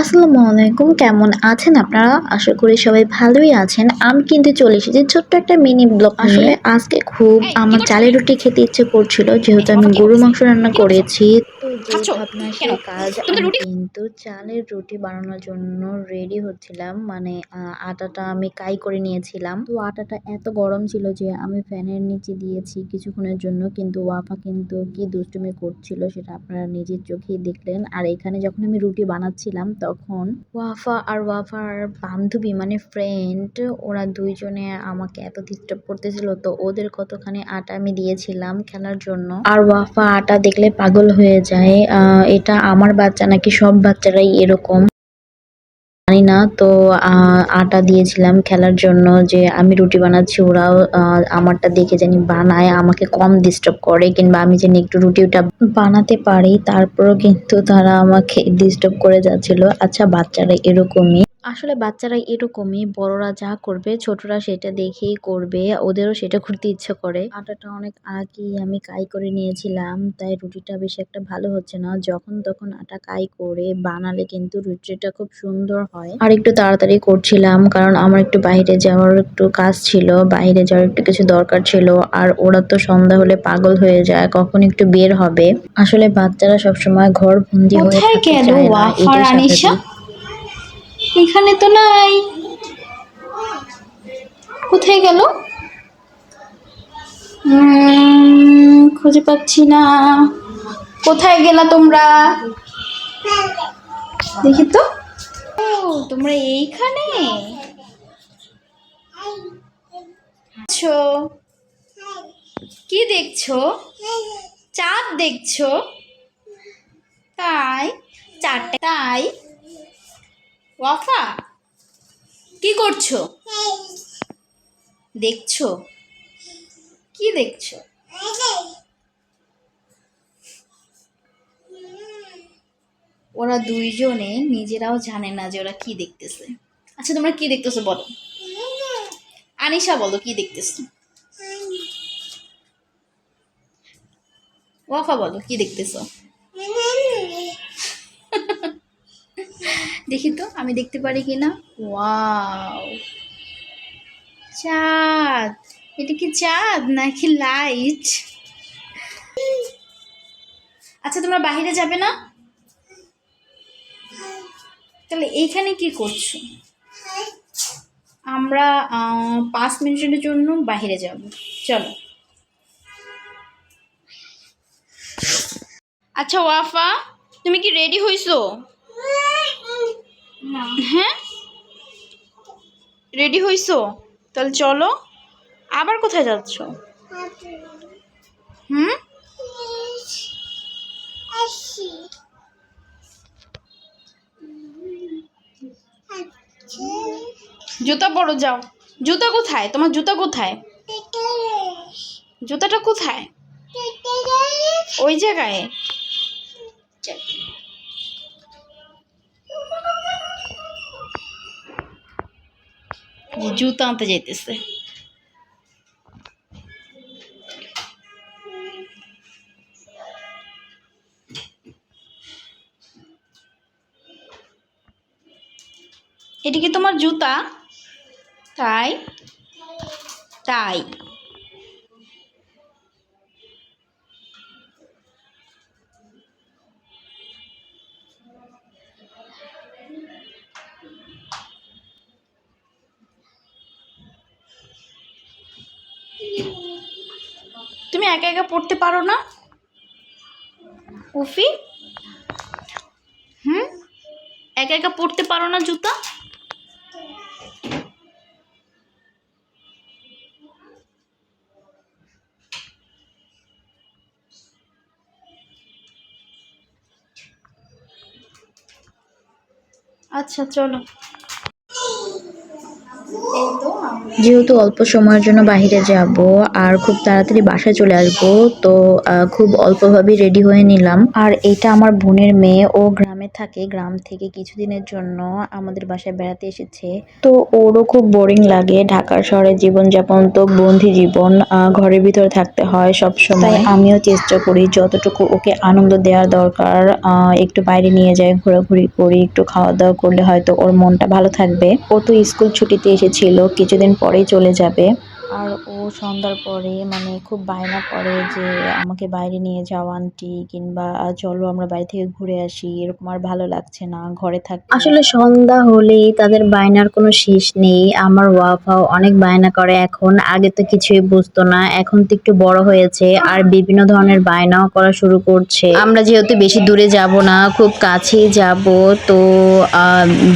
আসসালামু আলাইকুম। কেমন আছেন আপনারা? আশা করি সবাই ভালোই আছেন। আমি কিন্তু চলে এসেছি ছোট্ট একটা মিনি ব্লগ আসলে আজকে খুব আমার চালের রুটি খেতে ইচ্ছে করছিল। যেহেতু আমি গরু মাংস রান্না করেছি। যে? ভাবনা সেই কাজ আমি কিন্তু চালের রুটি বানানোর জন্য রেডি হচ্ছিলাম। মানে আটাটা আমি কাই করে নিয়েছিলাম। তো আটাটা এত গরম ছিল যে আমি ফ্যানের নিচে দিয়েছি কিছুক্ষণের জন্য। কিন্তু ওয়াফা কিন্তু কি দুষ্টুমি করছিল সেটা আপনারা নিজের চোখেই দেখলেন। আর এখানে যখন আমি রুটি বানাচ্ছিলাম তখন ওয়াফা আর ওয়াফার বান্ধবী মানে ফ্রেন্ড ওরা দুইজনে আমাকে এত ডিস্টার্ব করতেছিল। তো ওদের কতখানি আটা আমি দিয়েছিলাম খেলার জন্য। আর ওয়াফা আটা দেখলে পাগল হয়ে যায়। এটা আমার বাচ্চা নাকি সব বাচ্চারাই এরকম? জানি না তো আটা দিয়েছিলাম খেলার জন্য যে আমি রুটি বানাচ্ছি, ওরাও আমারটা দেখে জানি বানায়, আমাকে কম ডিস্টার্ব করে, কিংবা আমি যেন একটু রুটিটা বানাতে পারি, তারপরেও কিন্তু তারা আমাকে ডিস্টার্ব করে যাচ্ছিল। আচ্ছা বাচ্চারা এরকমই। আসলে বাচ্চারা এরকমই বড়রা যা করবে ছোটরা সেটা দেখেই করবে ওদেরও সেটা করতে ইচ্ছে করে। আটাটা অনেক আগেই আমি কাই করে নিয়েছিলাম তাই রুটিটা বেশি একটা ভালো হচ্ছে না। যখন তখন আটা কাই করে বানালে কিন্তু রুটিটা খুব সুন্দর হয়। আর একটু তাড়াতাড়ি করছিলাম কারণ আমার একটু বাইরে যাওয়ার একটু কাজ ছিল বাইরে যাওয়ার একটু কিছু দরকার ছিল আর ওরা তো সন্ধ্যা হলে পাগল হয়ে যায় কখন একটু বের হবে। আসলে বাচ্চারা সবসময় ঘর বন্দি হয়ে কোথায় এখানে তো নাই। কোথায় গেল? খুঁজে পাচ্ছি না। কোথায় গেলা তোমরা? দেখি তো। তোমরা এইখানে? কি দেখছ? চাঁদ দেখছ? তাই, চারটে তাই। ওয়াফা, কি করছ? দেখছ? কি দেখছ? ওরা দুইজনে নিজেরাও জানে না যে ওরা কি দেখতেছে। আচ্ছা তোমরা কি দেখতেছো বলো? আনিশা, বলো, কি দেখতেছো? ওয়াফা, বলো, কি দেখতেছো? দেখি তো, আমি দেখতে পারি কি না ওয়াও। চাঁদ। এটা কি চাঁদ নাকি লাইট? আচ্ছা তোমরা বাইরে যাবে না? তাহলে এইখানে কি করছ? আমরা পাঁচ মিনিটের জন্য বাইরে যাব। চলো। আচ্ছা ওয়াফা, তুমি কি রেডি হইছো? হ্যাঁ? রেডি হইছো? তাহলে চলো। আবার কোথায় যাচ্ছ? হুম? জুতা পরো, যাও। জুতা কোথায়? তোমার জুতা কোথায়? জুতাটা কোথায়? ওই জায়গায়? জুতা আনতে যাইতেছে এটা কি তোমার জুতা তাই তাই তুমি একা একা পড়তে পারো না? উফি। হুম? একা একা পড়তে পারো না জুতা? আচ্ছা চলো। যেহেতু অল্প সময়ের জন্য বাইরে যাব আর খুব তাড়াতাড়ি বাসায় চলে আসব, তো খুব অল্পভাবেই রেডি হয়ে নিলাম। আর এটা আমার বোনের মেয়ে, ও গ্রামে থাকে, গ্রাম থেকে কিছুদিনের জন্য আমাদের বাসায় বেড়াতে এসেছে। তো ওরও খুব বোরিং লাগে, ঢাকার শহরে জীবনযাপন তো বন্দি জীবন ঘরের ভিতরে থাকতে হয় সব সময়। আমিও চেষ্টা করি, যতটুকু ওকে আনন্দ দেওয়ার দরকার একটু বাইরে নিয়ে যাই, ঘোরাঘুরি করি, একটু খাওয়া দাওয়া করলে হয়তো ওর মনটা ভালো থাকবে। ও তো স্কুল ছুটিতে এসেছিল কিছুদিন পরেই চলে যাবে। আর ও সন্ধ্যার পরে মানে খুব বায়না করে যে আমাকে বাইরে নিয়ে যাও, আন্টি, কিংবা চলো আমরা বাইরে থেকে ঘুরে আসি, এরকম আর ভালো লাগছে না, ঘরে থাক আসলে সন্ধ্যা হলেই তাদের বায়নার কোনো শেষ নেই। আমার ওয়াফাও অনেক বায়না করে এখন, আগে তো কিছুই বুঝতো না, এখন তো একটু বড় হয়েছে আর বিভিন্ন ধরনের বায়নাও করা শুরু করছে। আমরা যেহেতু বেশি দূরে যাব না, খুব কাছেই যাব, তো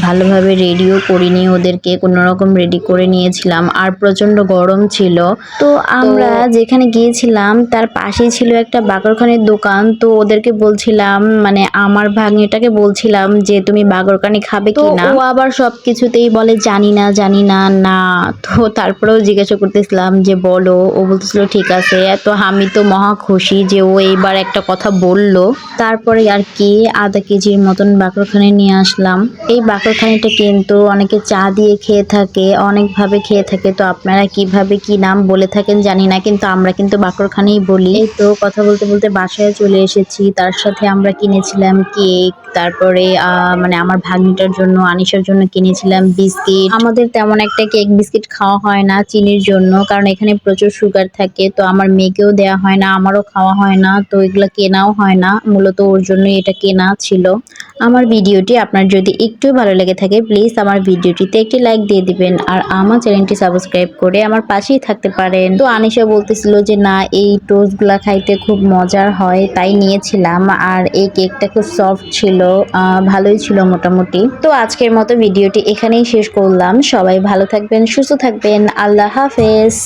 ভালোভাবে রেডিও করিনি, ওদেরকে কোনো রকম রেডি করে নিয়েছিলাম। আর প্রচণ্ড গরম ছিল। তো আমরা যেখানে গিয়েছিলাম তার পাশেই ছিল একটা বাকরখানির দোকান। তো ওদেরকে বলছিলাম মানে আমার ভাগ্নিটাকে বলছিলাম যে তুমি বাগরকানি খাবে কি না ও আবার সব কিছুতেই বলে জানি না জানি না না। তো তারপরেও জিজ্ঞাসা করতেছিলাম যে বলো। ও বলতেছিল ঠিক আছে। তো আমি তো মহা খুশি যে ও এইবার একটা কথা বলল। তারপরে আর কি আধা কেজির মতন বাকরখানি নিয়ে আসলাম। এই বাকরখানিটা কিন্তু অনেকে চা দিয়ে খেয়ে থাকে অনেকভাবে খেয়ে থাকে। তো আপনারা কীভাবে কি নাম বলে থাকেন জানি না, কিন্তু আমরা কিন্তু বাকরখানেই বলি। তো কথা বলতে বলতে বাসায় চলে এসেছি। তার সাথে আমরা কিনেছিলাম কেক, তারপরে মানে আমার ভাগ্নিটার জন্য, আনিশার জন্য কিনেছিলাম বিস্কিট। আমাদের তেমন একটা কেক বিস্কিট খাওয়া হয় না চিনির জন্য, কারণ এখানে প্রচুর সুগার থাকে, তো আমার মেয়েকেও দেওয়া হয় না, আমারও খাওয়া হয় না, তো এগুলো কেনাও হয় না, মূলত ওর জন্য এটা কেনা ছিল। আমার ভিডিওটি আপনার যদি একটু ভালো লেগে থাকে, প্লিজ আমার ভিডিওটিতে একটি লাইক দিয়ে দিবেন, আর আমার চ্যানেলটি সাবস্ক্রাইব করে আমার পাশেই থাকতে পারেন। তো আনিশা বলতেছিল যে, না, এই টোস্টগুলা খাইতে খুব মজার হয়। তাই নিয়েছিলাম। আর এই কেকটা খুব সফট ছিল ভালোই ছিল মোটামুটি। তো আজকের মতো ভিডিওটি এখানেই শেষ করলাম। সবাই ভালো থাকবেন, সুস্থ থাকবেন। আল্লাহ হাফেজ।